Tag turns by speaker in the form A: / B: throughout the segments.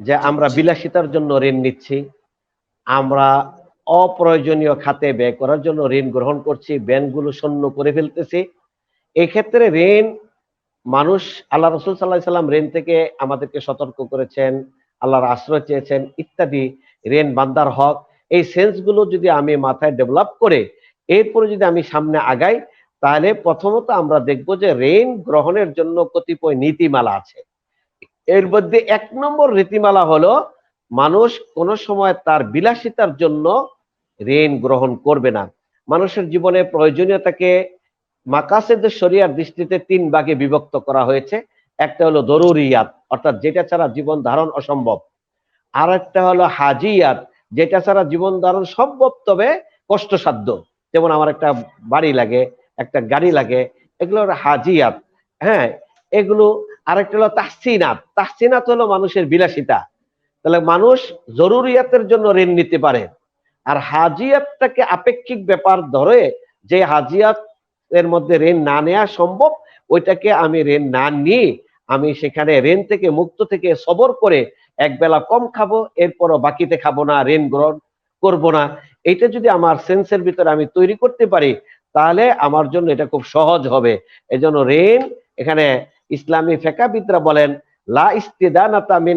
A: যে আমরা বিলাসিতার জন্য ঋণ নিচ্ছি আমরা অপ্রয়োজনীয় খাতে ব্যয় করার জন্য ঋণ গ্রহণ করছি ব্যাংকগুলো শূন্য করে ফেলতেছি। এক্ষেত্রে ঋণ মানুষ আল্লাহ রসুল সাল্লাহ সাল্লাম ঋণ থেকে আমাদেরকে সতর্ক করেছেন আল্লাহর আশ্রয় চেয়েছেন ইত্যাদি। ঋণ বান্দার হক। এই সেন্সগুলো যদি আমি মাথায় ডেভেলপ করে এরপরে যদি আমি সামনে আগাই তাহলে প্রথমত আমরা দেখব যে ঋণ গ্রহণের জন্য কতিপয় নীতিমালা আছে। এর মধ্যে এক নম্বর রীতিমালা হলো, মানুষ কোন সময় তার বিলাসিতার জন্য ঋণ গ্রহণ করবে না। মানুষের জীবনে প্রয়োজনীয়তাকে মাকাসেদ শরিয়ার দৃষ্টিতে তিন ভাগে বিভক্ত করা হয়েছে। একটা হলো দরুরিয়াত, অর্থাৎ যেটা ছাড়া জীবন ধারণ অসম্ভব। আর একটা হলো হাজিয়াত, যেটা ছাড়া জীবন ধারণ সম্ভব তবে কষ্টসাধ্য। যেমন আমার একটা বাড়ি লাগে, একটা গাড়ি লাগে, এগুলো হাজিয়াত। হ্যাঁ এগুলো আরেকটা হলো তাহসিনাত। তাহসিনাত হলো মানুষের বিলাসিতা। তাহলে মানুষ জরুরিয়াতের জন্য ঋণ নিতে পারে। আর হাজিয়াতটাকে আপেক্ষিক ব্যাপার ধরে যে হাজিয়াত এর মধ্যে ঋণ না নেওয়া সম্ভব, ওইটাকে আমি ঋণ না নিয়ে আমি সেখানে ঋণ থেকে মুক্ত থেকে সবর করে এক বেলা কম খাব, এরপরও বাকিতে খাব না, ঋণ গ্রহণ করব না। এটা যদি আমার সেন্সের ভিতরে আমি তৈরি করতে পারি, তাহলে আমার জন্য এটা খুব সহজ হবে। এজন্য ঋণ এখানে ইসলামী ফেকাবিদরা বলেন, লা ইস্তিদানাতা মিন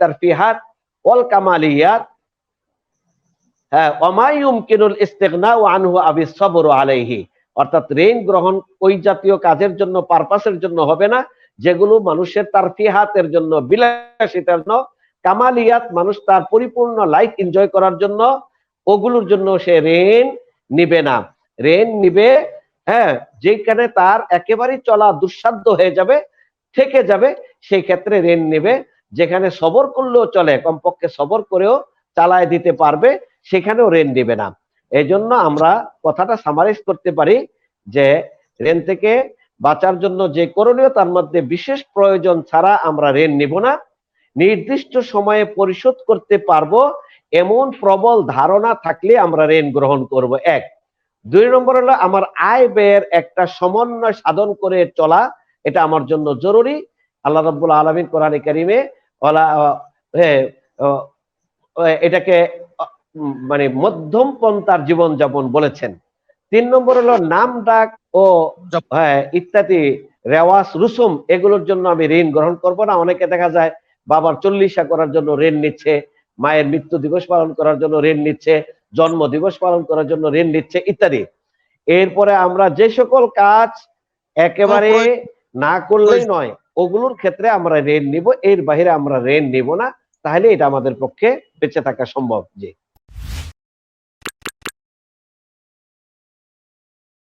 A: তারফিহাত ওয়াল কামালিয়াত। হ্যাঁ আনহু আবি সবর আলাইহি। অর্থাৎ ঋণ গ্রহণ ওই জাতীয় কাজের জন্য, পারপাসের জন্য হবে না, যেগুলো মানুষের তার ফিহাতের জন্য, বিলাসিতার জন্য। কামালিয়াত মানুষ তার পরিপূর্ণ লাইফ এনজয় করার জন্য, ওগুলোর জন্য সে ঋণ নিবে না। ঋণ নিবে হ্যাঁ যেখানে তার একেবারেই চলা দুঃসাধ্য হয়ে যাবে থেকে যাবে, সেই ক্ষেত্রে ঋণ নিবে। যেখানে সবর করলেও চলে, কমপক্ষে সবর করেও চালায় দিতে পারবে, সেখানেও ঋণ নিবে না। এই জন্য আমরা কথাটা সামারাইজ করতে পারি যে, ঋণ থেকে বাঁচার জন্য যে করণীয়, তার মধ্যে বিশেষ প্রয়োজন ছাড়া আমরা ঋণ নিব না। নির্দিষ্ট সময়ে পরিশোধ করতে পারব, এমন প্রবল ধারণা থাকলে আমরা ঋণ গ্রহণ করব। এক। দুই নম্বর হলো, আমার আয় ব্যয়ের একটা সমন্বয় সাধন করে চলা এটা আমার জন্য জরুরি। আল্লাহ রাব্বুল আলামিন কোরআনে কারিমে এটাকে মানে মধ্যম পন্থার জীবন যাপন বলেছেন। তিন নম্বর হলো নাম ডাক ও হ্যাঁ ইত্যাদি রেওয়াজ রুসুম এগুলোর জন্য আমি ঋণ গ্রহণ করব না। অনেকে দেখা যায় বাবার চল্লিশা করার জন্য ঋণ নিচ্ছে মায়ের মৃত্যু দিবস পালন করার জন্য ঋণ নিচ্ছে জন্ম দিবস পালন করার জন্য ঋণ নিচ্ছে ইত্যাদি। এরপরে আমরা যে সকল কাজ একেবারে না করলেই নয় ওগুলোর ক্ষেত্রে আমরা ঋণ নিব এর বাইরে আমরা ঋণ নিব না তাহলে এটা আমাদের পক্ষে বেঁচে থাকা সম্ভব জি